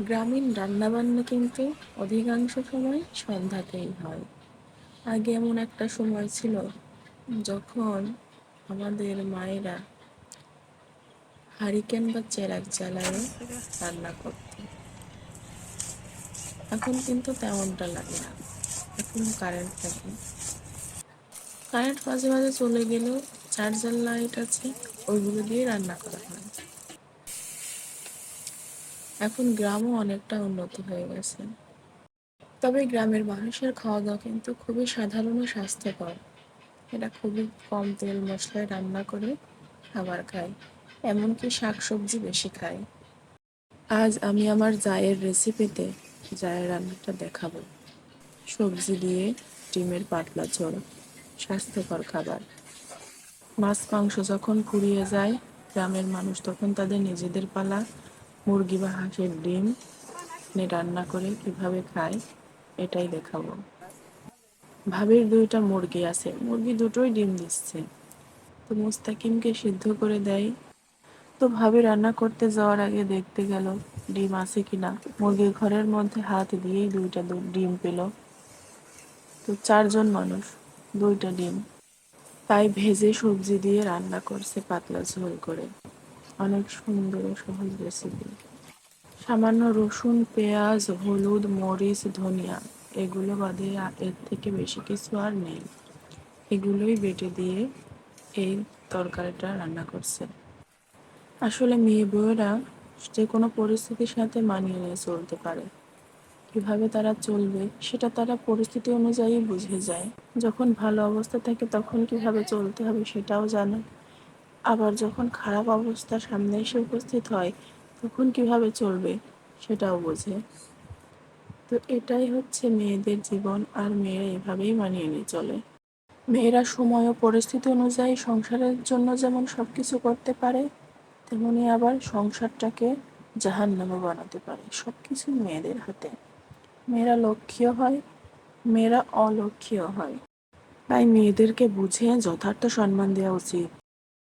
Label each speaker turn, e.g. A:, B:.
A: গ্রামীণ রান্নাবান্না কিন্তু অধিকাংশ সময় সন্ধ্যাতেই হয়। আগে এমন একটা সময় ছিল যখন আমাদের মায়েরা হারিকেন বা চেরাক জ্বালায় রান্না করত। এখন কিন্তু তেমনটা লাগে না। এখন কারেন্ট থাকে। কারেন্ট মাঝে মাঝে চলে গেলেও চার্জার লাইট আছে, ওইগুলো দিয়ে রান্না করা হয়। এখন গ্রামও অনেকটা উন্নত হয়ে গেছে। তবে গ্রামের মানুষের খাওয়া দাওয়া কিন্তু খুবই সাধারণ ও স্বাস্থ্যকর। এরা খুবই কম তেল মশলায় রান্না করে খাবার খায়, এমনকি শাকসবজি বেশি খায়। আজ আমি আমার জায়ের রেসিপিতে জায়ের রান্নাটা দেখাবো। সবজি দিয়ে ডিমের পাতলা ঝোল, স্বাস্থ্যকর খাবার। মাছ, মাংস যখন ফুরিয়ে যায়, গ্রামের মানুষ তখন তাদের নিজেদের পালা মুরগি বা হাঁসের ডিম রান্না করে কীভাবে খায়, এটাই দেখাবো। ভাবির দুইটা মুরগি আছে, মুরগি দুটোই ডিম দিচ্ছে। তো মুস্তাকিমকে সিদ্ধ করে দেয়। তো ভাবি রান্না করতে যাওয়ার আগে দেখতে গেল ডিম আছে কিনা। মুরগির ঘরের মধ্যে হাত দিয়েই দুইটা ডিম পেল। তো চারজন মানুষ, দুইটা ডিম। তাই ভেজে সবজি দিয়ে রান্না করছে পাতলা ঝোল করে। অনেক সুন্দর ও সহজ রেসিপি সামান্য রসুন, পেঁয়াজ, হলুদ, মরিচ, ধনিয়া, এগুলো বাদে এর থেকে বেশি কিছু আর নেই। এগুলোই বেটে দিয়ে এই তরকারিটা রান্না করছে। আসলে মেয়ে বউয়েরা যে কোনো পরিস্থিতির সাথে মানিয়ে নিয়ে চলতে পারে। কীভাবে তারা চলবে সেটা তারা পরিস্থিতি অনুযায়ী বুঝে যায়। যখন ভালো অবস্থা থাকে তখন কীভাবে চলতে হবে সেটাও জানে। আবার যখন খারাপ অবস্থা সামনে এসে উপস্থিত হয়, তখন কীভাবে চলবে সেটাও বোঝে। তো এটাই হচ্ছে মেয়েদের জীবন, আর মেয়েরা এভাবেই মানিয়ে নিয়ে চলে। মেয়েরা সময় ও পরিস্থিতি অনুযায়ী সংসারের জন্য যেমন সব কিছু করতে পারে, তেমনি আবার সংসারটাকে জাহান্নামে বানাতে পারে সব কিছু মেয়েদের হাতে। মেয়েরা লক্ষ্মীও হয়, মেয়েরা অলক্ষ্মীও হয়। তাই মেয়েদেরকে বুঝে যথার্থ সম্মান দেওয়া উচিত।